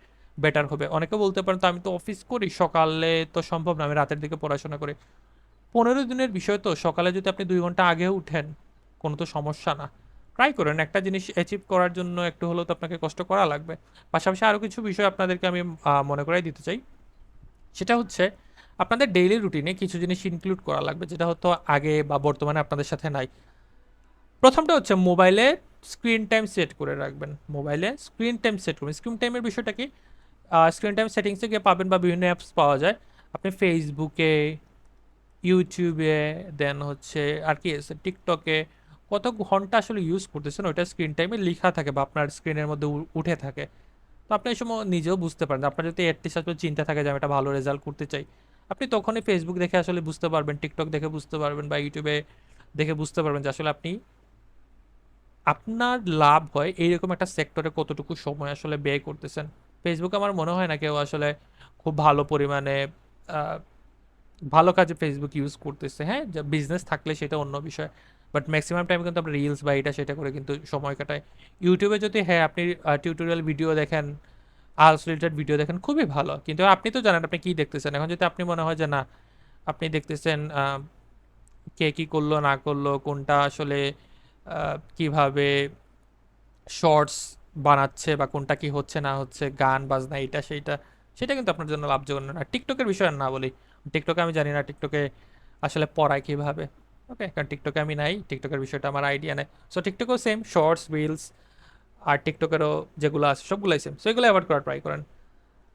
বেটার হবে। অনেকে বলতে পারেন, তো আমি তো অফিস করি, সকালে তো সম্ভব না, আমি রাতের দিকে পড়াশোনা করি। পনেরো দিনের বিষয় তো, সকালে যদি আপনি দুই ঘণ্টা আগে উঠেন, কোনো তো সমস্যা না। ট্রাই করেন, একটা জিনিস অ্যাচিভ করার জন্য একটু হলেও তো আপনাকে কষ্ট করা লাগবে। পাশাপাশি আরও কিছু বিষয় আপনাদেরকে আমি মনে করাই দিতে চাই। সেটা হচ্ছে, আপনাদের ডেইলি রুটিনে কিছু জিনিস ইনক্লুড করা লাগবে, যেটা হয়তো আগে বা বর্তমানে আপনাদের সাথে নাই। প্রথমটা হচ্ছে মোবাইলে স্ক্রিন টাইম সেট করে রাখবেন। মোবাইলে স্ক্রিন টাইম সেট করবেন। স্ক্রিন টাইমের বিষয়টা কি? স্ক্রিন টাইম সেটিংসে গিয়ে পাবেন বা বিভিন্ন অ্যাপস পাওয়া যায়। আপনি ফেসবুকে ইউটিউবে দেন হচ্ছে আর কি টিকটকে কত ঘণ্টা আসলে ইউজ করতেছেন, ওইটা স্ক্রিন টাইমে লেখা থাকে বা আপনার স্ক্রিনের মধ্যে উঠে থাকে। তো আপনি এই সময় নিজেও বুঝতে পারেন আপনার যদি অ্যাটলিস্ট আসলে চিন্তা থাকে যে আমি একটা ভালো রেজাল্ট করতে চাই, আপনি তখনই ফেসবুক দেখে আসলে বুঝতে পারবেন টিকটক দেখে বুঝতে পারবেন বা ইউটিউবে দেখে বুঝতে পারবেন যে আসলে আপনি, আপনার লাভ হয় এইরকম একটা সেক্টরে কতটুকু সময় আসলে ব্যয় করতেছেন। ফেসবুক আমার মনে হয় না কেউ আসলে খুব ভালো পরিমাণে ভালো কাজে ফেসবুক ইউজ করতেছে। হ্যাঁ বিজনেস থাকলে সেটা অন্য বিষয়। বাট ম্যাক্সিমাম টাইম কিন্তু আমরা রিলস বা এটা সেটা করে কিন্তু সময় কাটায় ইউটিউবে যদি হ্যাঁ আপনি টিউটোরিয়াল ভিডিও দেখেন আর্টস রিলেটেড ভিডিও দেখেন, খুবই ভালো। কিন্তু আপনি তো জানেন, আপনি কী দেখতেছেন? এখন যদি আপনি মনে হয় যে না, আপনি দেখতেছেন কে কী করল, না করল, কোনটা আসলে কীভাবে শর্টস বানাচ্ছে বা কোনটা কি হচ্ছে, না হচ্ছে, গান, বাজনা এটা সেইটা, সেটা কিন্তু আপনার জন্য লাভজনক না। টিকটকের বিষয়ে না বলি। টিকটকে আমি জানি না টিকটকে আসলে পড়ায় কীভাবে। ওকে, কারণ টিকটকে আমি নাই, টিকটকের বিষয়টা আমার আইডিয়া নেই। সো টিকটকেও সেম শর্টস রিলস আর টিকটকেরও যেগুলো আছে, সবগুলোই সেম সো এগুলো অ্যাভয়েড করার ট্রাই করেন।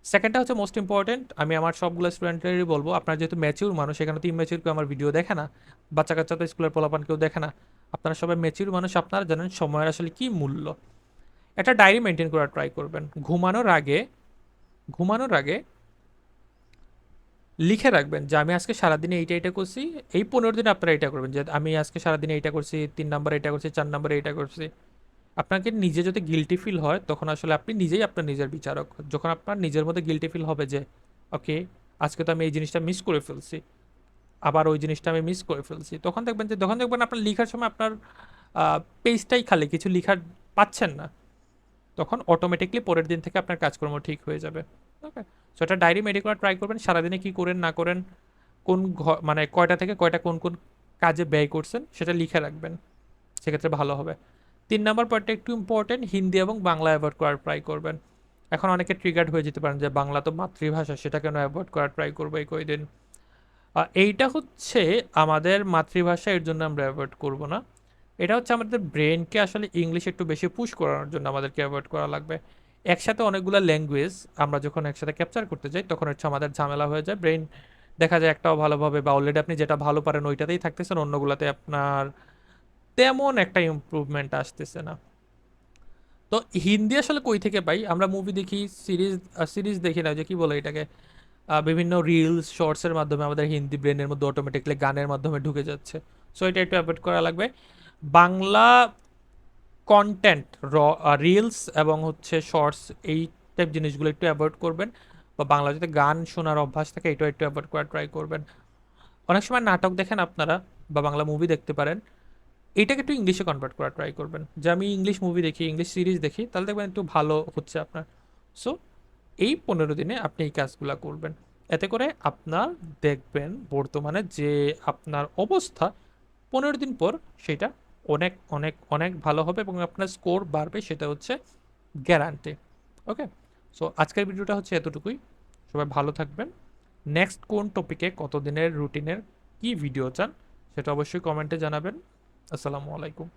সেকেন্ডটা হচ্ছে মোস্ট ইম্পর্টেন্ট আমি আমার সবগুলো স্টুডেন্টেরই বলব, আপনার যেহেতু ম্যাচিউর মানুষ, এখানে তো ইম্যাচিউর কেউ আমার ভিডিও দেখে না বাচ্চা কাচ্চা তো স্কুলের পোলাপান কেউ দেখে না। আপনারা সবাই ম্যাচিউর মানুষ, আপনারা জানেন সময়ের আসলে কী মূল্য। একটা ডায়েরি মেনটেন করার ট্রাই করবেন। ঘুমানোর আগে ঘুমানোর আগে লিখে রাখবেন যে, আমি আজকে সারাদিনে এইটা এটা করছি। এই পনেরো দিনে আপনারা এটা করবেন যে, আমি আজকে সারাদিনে এইটা করছি, তিন নাম্বার এটা করছি, চার নাম্বারে এইটা করছি। আপনাকে নিজে যদি গিলটি ফিল হয়, তখন আসলে আপনি নিজেই আপনার নিজের বিচারক। যখন আপনার নিজের মধ্যে গিলটি ফিল হবে যে, ওকে, আজকে তো আমি এই জিনিসটা মিস করে ফেলছি, আবার ওই জিনিসটা আমি মিস করে ফেলছি। তখন দেখবেন যে, তখন দেখবেন আপনার লেখার সময় আপনার পেজটাই খালি, কিছু লেখার পাচ্ছেন না। তখন অটোমেটিকলি পরের দিন থেকে আপনার কাজকর্ম ঠিক হয়ে যাবে। ওকে সো এটা ডায়েরি মেডি করা ট্রাই করবেন, সারাদিনে কী করেন, না করেন, কোন ঘ- মানে কয়টা থেকে কয়টা কোন কোন কাজে ব্যয় করছেন, সেটা লিখে রাখবেন। সেক্ষেত্রে ভালো হবে। তিন নম্বর পয়েন্টটা একটু ইম্পর্টেন্ট হিন্দি এবং বাংলা অ্যাভয়েড করার ট্রাই করবেন। এখন অনেকে ট্রিগার্ড হয়ে যেতে পারেন যে, বাংলা তো মাতৃভাষা, সেটা কেন অ্যাভয়েড করার ট্রাই করব এই কয়দিন? এইটা হচ্ছে আমাদের মাতৃভাষা, এর জন্য আমরা অ্যাভয়েড করব না। এটা হচ্ছে আমাদের ব্রেনকে আসলে ইংলিশ একটু বেশি পুশ করানোর জন্য আমাদেরকে অ্যাভয়েড করা লাগবে। একসাথে অনেকগুলো ল্যাঙ্গুয়েজ আমরা যখন একসাথে ক্যাপচার করতে যাই, তখন হচ্ছে আমাদের ঝামেলা হয়ে যায়। ব্রেন দেখা যায় একটাও ভালোভাবে বা অলরেডি আপনি যেটা ভালো পারেন ওইটাতেই থাকতেছেন, অন্যগুলোতে আপনার তেমন একটা ইমপ্রুভমেন্ট আসতেছে না। তো হিন্দি আসলে কই থেকে পাই? আমরা মুভি দেখি সিরিজ সিরিজ দেখি না যে কি বলে এটাকে? বিভিন্ন রিলস শর্টসের মাধ্যমে আমাদের হিন্দি ব্রেনের মধ্যে অটোমেটিকলি গানের মাধ্যমে ঢুকে যাচ্ছে। সো এটা একটু অ্যাভয়েড করা লাগবে। বাংলা কন্টেন্ট র রিলস এবং হচ্ছে শর্টস এই টাইপ জিনিসগুলো একটু অ্যাভয়েড করবেন বা বাংলা যদি গান শোনার অভ্যাস থাকে, এটাও একটু অ্যাভয়েড করার ট্রাই করবেন। অনেক সময় নাটক দেখেন আপনারা বা বাংলা মুভি দেখতে পারেন, এটাকে একটু ইংলিশে কনভার্ট করার ট্রাই করবেন। যে আমি ইংলিশ মুভি দেখি ইংলিশ সিরিজ দেখি, তাহলে দেখবেন একটু ভালো হচ্ছে আপনার। সো এই পনেরো দিনে আপনি এই কাজগুলো করবেন। এতে করে আপনার দেখবেন বর্তমানে যে আপনার অবস্থা, পনেরো দিন পর সেটা অনেক অনেক অনেক ভালো হবে এবং আপনার স্কোর বাড়বে সেটা হচ্ছে গ্যারান্টি ওকে সো আজকের ভিডিওটা হচ্ছে এতটুকুই। সবাই ভালো থাকবেন। নেক্সট কোন টপিকে কতদিনের রুটিনের কি ভিডিও চান সেটা অবশ্যই কমেন্টে জানাবেন। আসসালামু আলাইকুম।